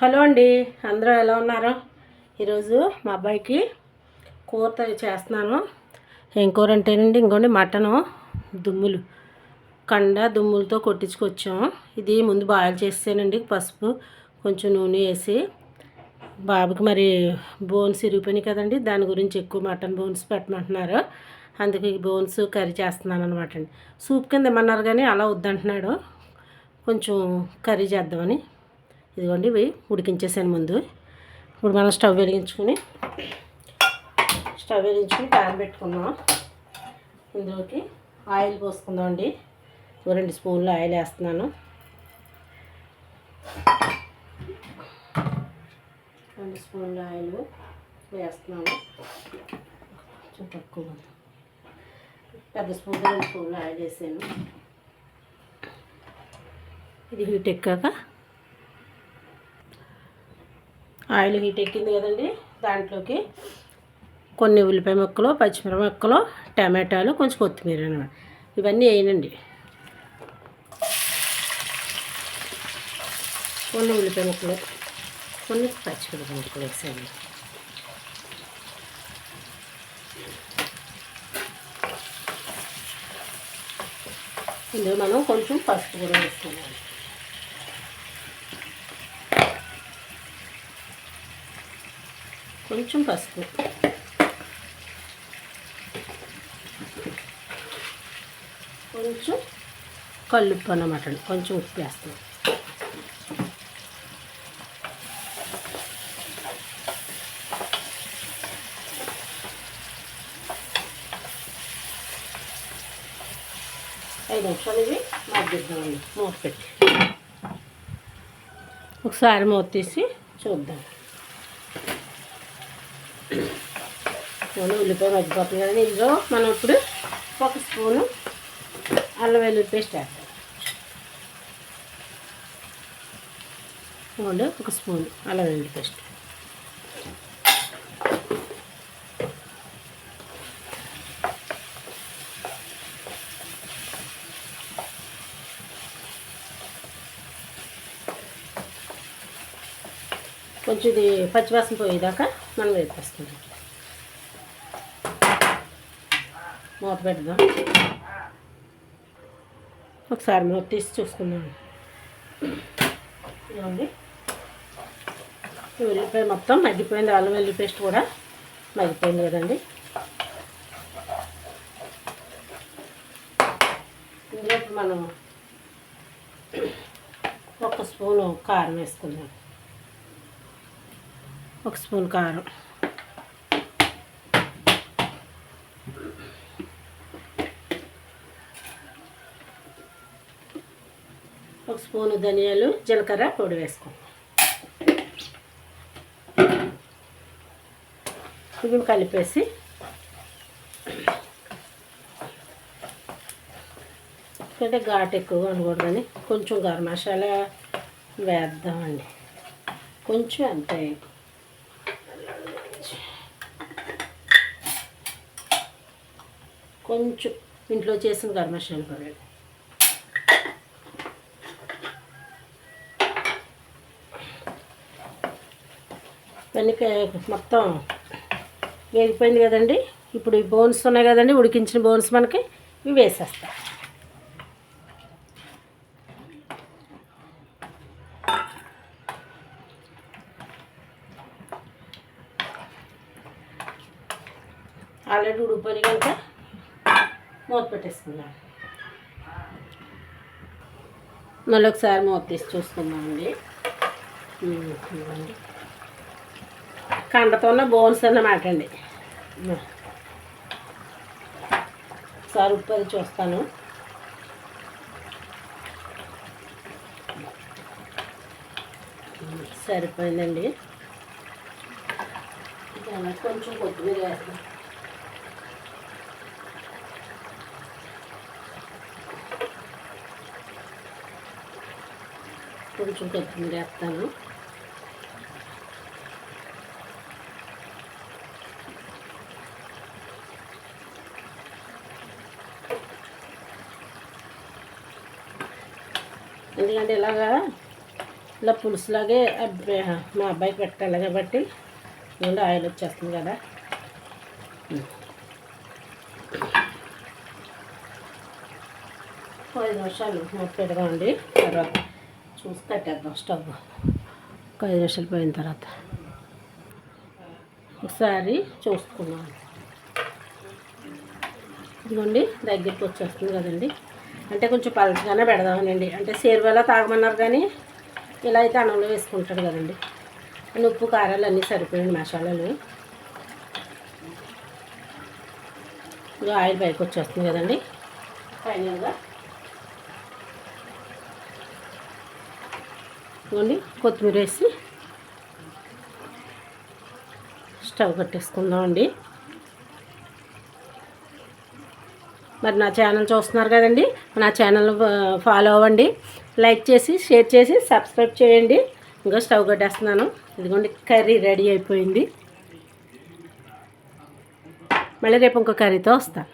Hello అండి అందరూ ఎలా ఉన్నారు? ఈరోజు మా అబ్బాయికి కూర తయారు చేస్తున్నాను. ఏం కూర అంటేనండి ఇంకోండి మటను దుమ్ములు. కండ దుమ్ములతో కొట్టించుకొచ్చాం. ఇది ముందు బాయిల్ చేసానండి పసుపు కొంచెం నూనె వేసి. బాబుకి మరి బోన్స్ ఇరిగిపోయినాయి కదండి దాని గురించి ఎక్కువ మటన్ బోన్స్ పెట్టమంటున్నారు. అందుకే ఈ బోన్స్ కర్రీ చేస్తున్నాను అనమాట అండి. సూప్ కింద ఇమ్మన్నారు కానీ అలా వద్దంటున్నాడు. కొంచెం కర్రీ చేద్దామని. ఇదిగోండి ఇవి ఉడికించేసాను ముందు. ఇప్పుడు మనం స్టవ్ వెలిగించుకుని స్టవ్ వెలిగించుకుని ప్యాన్ పెట్టుకుందాం. ఇందులోకి ఆయిల్ పోసుకుందాం అండి రెండు స్పూన్లు ఆయిల్ వేస్తున్నాను. రెండు స్పూన్ల ఆయిల్ వేస్తున్నాను. కొంచెం తక్కువ పెద్ద స్పూన్ రెండు స్పూన్లు ఆయిల్ వేసాను. ఇది హీట్ ఎక్కాక ఆయిల్ హీట్ ఎక్కింది కదండి దాంట్లోకి. కొన్ని ఉల్లిపాయ ముక్కలు పచ్చిమిరప ముక్కలు టమాటాలు కొంచెం కొత్తిమీర అనమాట ఇవన్నీ వేయనండి. కొన్ని ఉల్లిపాయ ముక్కలు కొన్ని పచ్చిమిరప ముక్కలు వేసాను ఇందులో మనం కొంచెం పసుపు కూడా వేసుకున్నాం కొంచెం పసుపు. కొంచెం కల్లుప్పు అన్నమాట కొంచెం ఉప్పు వేస్తాం. ఐదు నిమిషాలు ఇవి మగ్గిద్దామండి. మూత పెట్టి. ఒకసారి మూత తీసి చూద్దాం. స్పూను ఉల్లిపాయ మగ్గిపోతుంది కదండి ఇందులో మనం ఇప్పుడు ఒక స్పూను అల్లం వెల్లుల్లి పేస్ట్ వేస్తాం ఇదిగోండి ఒక స్పూన్ అల్లం వెల్లుల్లి పేస్ట్. కొంచెం ఇది పచ్చివాసన పోయేదాకా మనం వేపేసుకుందాం. మూత పెడదాం. ఒకసారి మూత తీసి చూసుకుందాం. ఇదిగోండి. ఉల్లిపాయ మొత్తం మగ్గిపోయింది. అల్లం వెల్లి పేస్ట్ కూడా మగ్గిపోయింది కదండి. ఇందులో మనం ఒక స్పూను కారం వేసుకుందాం. ఒక స్పూన్ కారం. స్పూను ధనియాలు జీలకర్ర పొడి వేసుకోండి ఇవి కలిపేసి అంటే ఘాటు ఎక్కువగా ఉండకూడదని కొంచెం గరం మసాలా వేద్దామండి. కొంచెం అంతే. కొంచెం ఇంట్లో చేసిన గరం మసాలా పడండి వెనక మొత్తం వేగిపోయింది కదండి. ఇప్పుడు ఈ బోన్స్ ఉన్నాయి కదండి ఉడికించిన బోన్స్ మనకి ఇవి వేసేస్తాం. ఆల్రెడీ ఉడిపోయి కనుక మూత పెట్టేసుకుందాం. మళ్ళీ ఒకసారి మూత తీసి చూసుకుందామండి. కండతో ఉన్న బోన్స్ అన్నమాట అండి. ఒకసారి ఉప్పు అది చూస్తాను. సరిపోయిందండి. కొంచెం కొత్తిమీర వేస్తాను కొంచెం కొత్తిమీర వేస్తాను. ఎందుకంటే ఇలాగా ఇలా పులుసులాగే మా అబ్బాయికి పెట్టాలి కాబట్టి ముందు ఆయిల్ వచ్చేస్తుంది కదా. ఐదు నిమిషాలు మూత పెడదామండి తర్వాత చూసి కట్టేద్దాం స్టవ్. ఒక ఐదు నిమిషాలు పోయిన తర్వాత ఒకసారి చూసుకున్నాను ఇదిగోండి దగ్గరికి వచ్చేస్తుంది కదండి. అంటే కొంచెం పలచగానే పెడదామనండి. అంటే సేరువేలా తాగమన్నారు కానీ ఇలా అయితే అన్నంలో వేసుకుంటాడు కదండి. ఉప్పు కారాలు అన్నీ సరిపోయండి మసాలాలు. ఇక ఆయిల్ పైకి వచ్చేస్తుంది కదండి. ఫైనల్గా ఇదిగోండి కొత్తిమీర వేసి స్టవ్ కట్టేసుకుందామండి. మరి నా ఛానల్ చూస్తున్నారు కదండి నా ఛానల్ ఫాలో అవ్వండి లైక్ చేసి షేర్ చేసి సబ్స్క్రైబ్ చేయండి. ఇంకా స్టవ్ కట్టేస్తున్నాను. ఇదిగోండి కర్రీ రెడీ అయిపోయింది. మళ్ళీ రేపు ఇంకో కర్రీతో వస్తాను